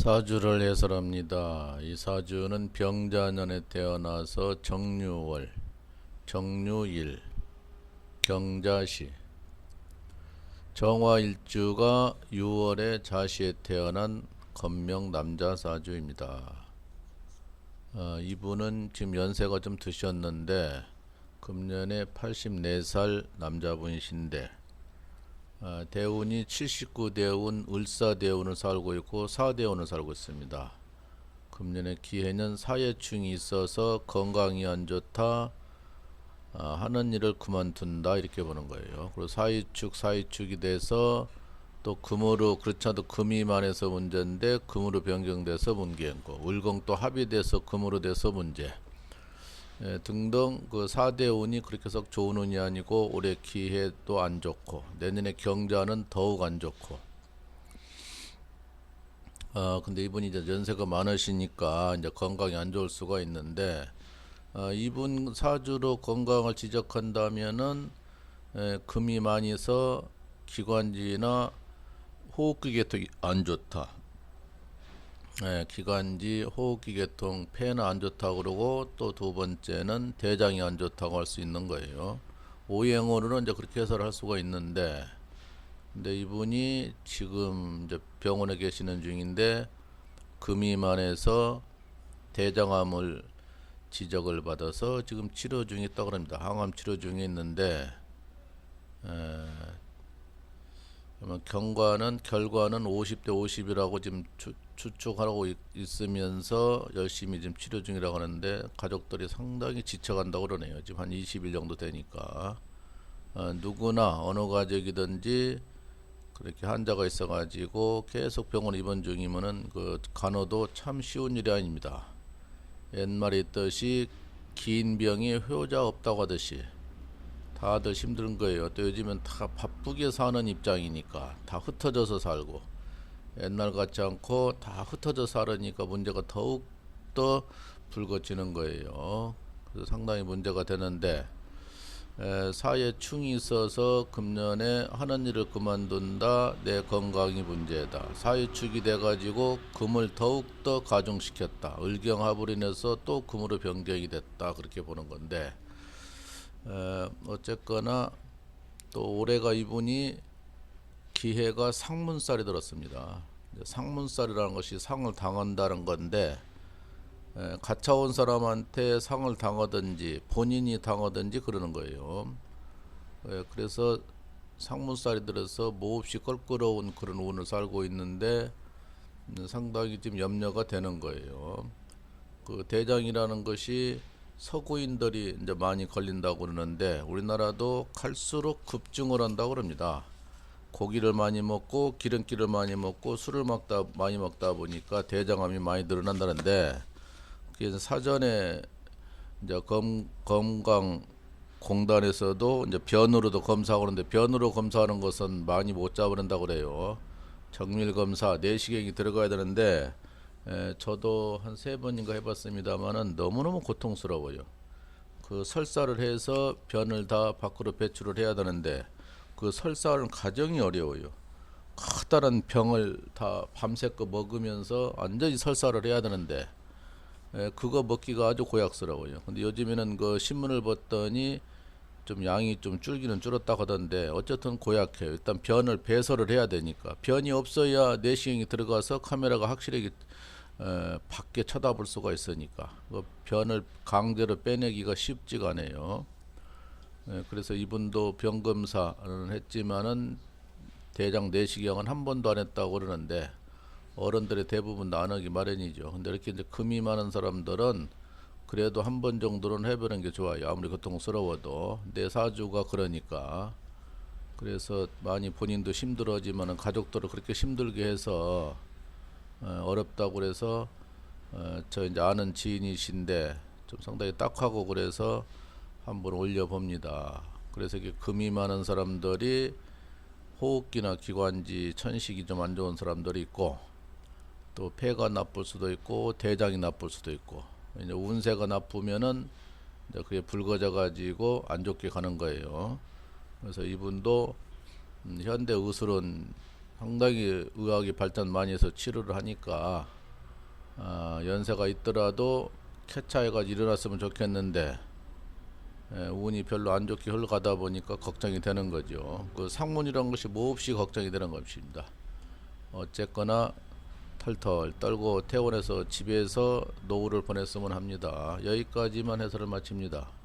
사주를 해설합니다. 이 사주는 병자년에 태어나서 정유월, 정유일, 경자시, 정화일주가 6월에 자시에 태어난 건명 남자 사주입니다. 어, 이분은 지금 연세가 좀 드셨는데 금년에 84살 남자분이신데 아, 대운이 79대운, 을사대운을 살고 있고 사대운을 살고 있습니다. 금년에 기해는 사예충이 있어서 건강이 안 좋다. 아, 하는 일을 그만둔다 이렇게 보는 거예요. 그리고 사이축 사이축이 돼서 또 금으로 그렇지 않아도 금이 만해서 문제인데 금으로 변경돼서 문제고 을공 또 합의돼서 금으로 돼서 문제. 예, 등등 그 4대 운이 그렇게 썩 좋은 운이 아니고 올해 기해도 안 좋고 내년에 경자는 더욱 안 좋고 아 근데 이분이 이제 연세가 많으시니까 이제 건강이 안 좋을 수가 있는데 아, 이분 사주로 건강을 지적한다면은 에, 금이 많이 서 기관지나 호흡기 계통이 안 좋다. 예, 기관지, 호흡기 계통, 폐는 안 좋다고 그러고 또 두 번째는 대장이 안 좋다고 할 수 있는 거예요. 오행으로는 이제 그렇게 해설할 수가 있는데 근데 이분이 지금 이제 병원에 계시는 중인데 금이만해서 대장암을 지적을 받아서 지금 치료 중에 있다고 합니다. 항암 치료 중에 있는데 에, 그러면 경과는 결과는 50대 50이라고 지금 추, 추측하고 있, 있으면서 열심히 지금 치료 중이라고 하는데 가족들이 상당히 지쳐간다고 그러네요. 지금 한 20일 정도 되니까 어, 누구나 어느 가족이든지 그렇게 환자가 있어가지고 계속 병원 입원 중이면은 그 간호도 참 쉬운 일이 아닙니다. 옛말에 있듯이 긴 병이 효자 없다고 하듯이 다들 힘든 거예요. 또 요즘엔 다 바쁘게 사는 입장이니까 다 흩어져서 살고 옛날 같지 않고 다 흩어져 살으니까 문제가 더욱 더 불거지는 거예요. 그래서 상당히 문제가 되는데 에, 사회 충이 있어서 금년에 하는 일을 그만둔다. 내 건강이 문제다. 사회 축이 돼가지고 금을 더욱 더 가중시켰다. 을경합으로 인해서 또 금으로 변경이 됐다. 그렇게 보는 건데 에, 어쨌거나 또 올해가 이분이 기해가 상문살이 들었습니다. 상문살이라는 것이 상을 당한다는 건데 에, 가차온 사람한테 상을 당하든지 본인이 당하든지 그러는 거예요. 에, 그래서 상문살이 들어서 몹시 껄끄러운 그런 운을 살고 있는데 음, 상당히 지금 염려가 되는 거예요. 그 대장이라는 것이 서구인들이 이제 많이 걸린다고 그러는데 우리나라도 갈수록 급증을 한다고 그럽니다. 고기를 많이 먹고 기름기를 많이 먹고 술을 먹다 많이 먹다 보니까 대장암이 많이 늘어난다는데 그래서 사전에 이제 검 건강 공단에서도 이제 변으로도 검사하고 그러는데 변으로 검사하는 것은 많이 못 잡아낸다고 그래요. 정밀 검사 내시경이 들어가야 되는데 에, 저도 한 세 번인가 해봤습니다만은 너무너무 고통스러워요. 그 설사를 해서 변을 다 밖으로 배출을 해야 되는데 그 설사하는 과정이 어려워요. 커다란 병을 다 밤새껏 먹으면서 완전히 설사를 해야 되는데 에, 그거 먹기가 아주 고약스러워요. 근데 요즘에는 그 신문을 봤더니 좀 양이 좀 줄기는 줄었다 하던데 어쨌든 고약해요. 일단 변을 배설을 해야 되니까 변이 없어야 내시경이 들어가서 카메라가 확실하게 에, 밖에 쳐다볼 수가 있으니까 그 변을 강제로 빼내기가 쉽지가 않아요. 에, 그래서 이분도 병 검사는 했지만은 대장 내시경은 한 번도 안 했다고 그러는데 어른들의 대부분 안 하기 마련이죠. 근데 이렇게 이제 금이 많은 사람들은 그래도 한 번 정도는 해보는 게 좋아요. 아무리 고통스러워도 내 사주가 그러니까 그래서 많이 본인도 힘들어지만은 가족들을 그렇게 힘들게 해서 어, 어렵다고 그래서 어, 저 이제 아는 지인이신데 좀 상당히 딱하고 그래서 한번 올려 봅니다. 그래서 이게 금이 많은 사람들이 호흡기나 기관지 천식이 좀 안 좋은 사람들이 있고 또 폐가 나쁠 수도 있고 대장이 나쁠 수도 있고 이제 운세가 나쁘면은 이제 그게 붉어져 가지고 안 좋게 가는 거예요. 그래서 이분도 음, 현대 의술은 상당히 의학이 발전 많이 해서 치료를 하니까 아, 연세가 있더라도 쾌차해가 일어났으면 좋겠는데 예, 운이 별로 안 좋게 흘러가다 보니까 걱정이 되는 거죠. 그 상문이란 것이 몹시 걱정이 되는 것입니다. 어쨌거나 털털 떨고 퇴원해서 집에서 노후를 보냈으면 합니다. 여기까지만 해설을 마칩니다.